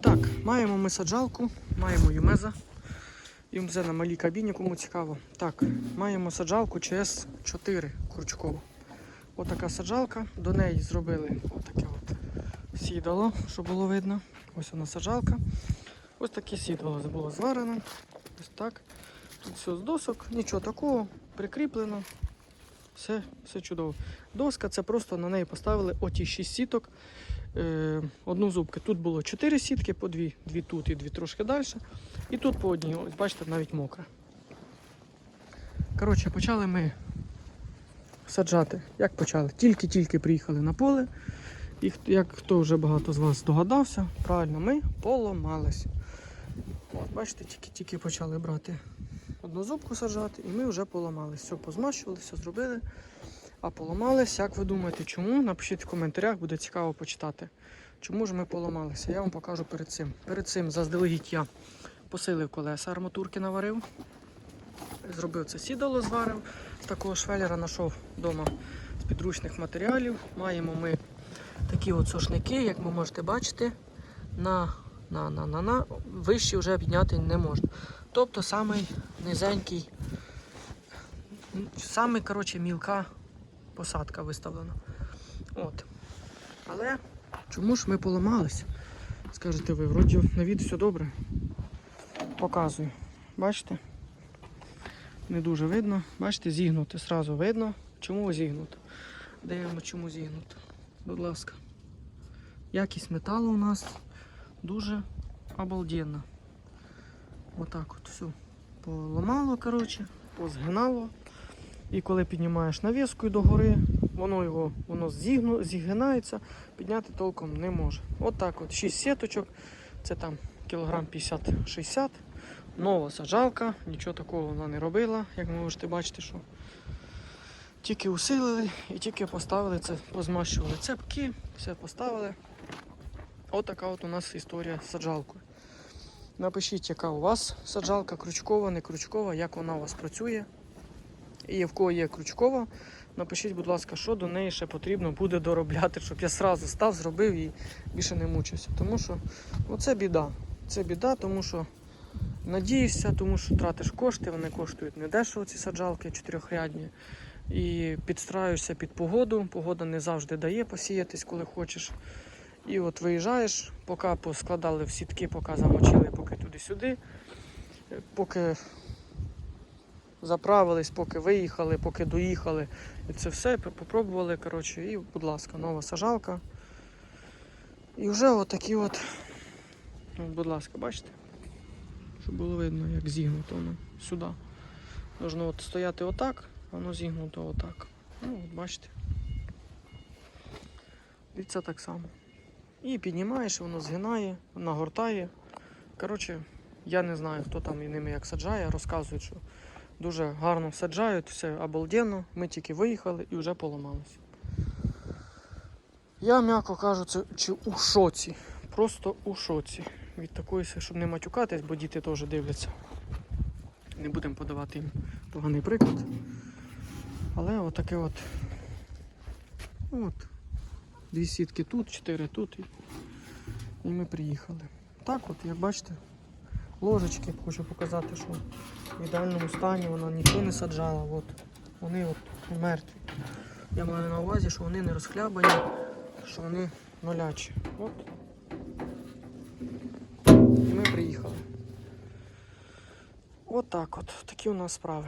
Так, маємо ми саджалку, маємо юмеза. Юмзе на малій кабіні, кому цікаво. Так, маємо саджалку ЧС-4 Крючкову. Отака саджалка. До неї зробили отаке от сідало, щоб було видно. Ось вона саджалка. Ось таке сідало було зварено. Ось так. Тут все з досок, нічого такого, прикріплено. Все, все чудово. Доска це просто на неї поставили оті 6 сіток. Е, одну зубки. Тут було 4 сітки, по дві, дві тут і дві трошки далі. І тут по одній, ось бачите, навіть мокре. Коротше, почали ми саджати. Як почали? Тільки-тільки приїхали на поле. І як хто вже багато з вас здогадався, правильно, ми поламались. От, бачите, тільки-тільки почали брати одну зубку саджати, і ми вже поламались. Все позмащували, все зробили. А поламались, як ви думаєте, чому? Напишіть в коментарях, буде цікаво почитати. Чому ж ми поламалися? Я вам покажу перед цим. Перед цим заздалегідь я посилив колеса, арматурки наварив. Зробив це сідало, зварив. З такого швеллера знайшов вдома з підручних матеріалів. Маємо ми такі от сошники, як ви можете бачити, на, на, на, на, на. вищі вже підняти не можна. Тобто самий низенький, самий коротше, мілка посадка виставлена. От. Але чому ж ми поламались? Скажете ви, вроді на відео все добре. Показую. Бачите? Не дуже видно. Бачите, зігнуто, зразу видно. Чому зігнуто? Дивимо, чому зігнуто. Будь ласка. Якість металу у нас дуже обалденна. Отак от все. Поламало, коротше, позгинало. І коли піднімаєш навіскою догори, воно його воно зігну, зігинається, підняти толком не може. От так от 6 сіточок, це там кілограм 50-60. Нова саджалка, нічого такого вона не робила, як ви можете бачити, що тільки усилили і тільки поставили це, позмащували цепки, все поставили. От така от у нас історія з саджалкою. Напишіть, яка у вас саджалка, крючкова, не крючкова, як вона у вас працює. І в кого є крючкова, напишіть, будь ласка, що до неї ще потрібно буде доробляти, щоб я сразу став, зробив і більше не мучився. Тому що оце біда. Це біда, тому що надієшся, тому що тратиш кошти, вони коштують недешево, ці саджалки чотирьохрядні. І підстраюєшся під погоду. Погода не завжди дає посіятись, коли хочеш. І от виїжджаєш, поки поскладали в сітки, поки замочили, поки туди-сюди, поки заправились, поки виїхали, поки доїхали. І це все попробували. Коротше, і, будь ласка, нова сажалка. І вже отакі от, от, будь ласка, бачите? Щоб було видно, як зігнуто воно сюди. Можна от стояти отак, воно зігнуто отак. Ну, от бачите. І це так само. І піднімаєш, воно згинає, нагортає. Коротше, я не знаю, хто там і ними як саджає, розказують, що дуже гарно саджають, все обалденно. Ми тільки виїхали і вже поламалися. Я, м'яко кажучи, чи у шоці. Просто у шоці. Від такої, щоб не матюкатись, бо діти теж дивляться. Не будемо подавати їм поганий приклад. Але отаке от. от. Дві сітки тут, чотири тут. І ми приїхали. Так от, як бачите, ложечки хочу показати, що в ідеальному стані вона нічого не саджала. От. Вони от мертві. Я маю на увазі, що вони не розхлябані, що вони нулячі. От. І ми приїхали. От так от. Такі у нас справи.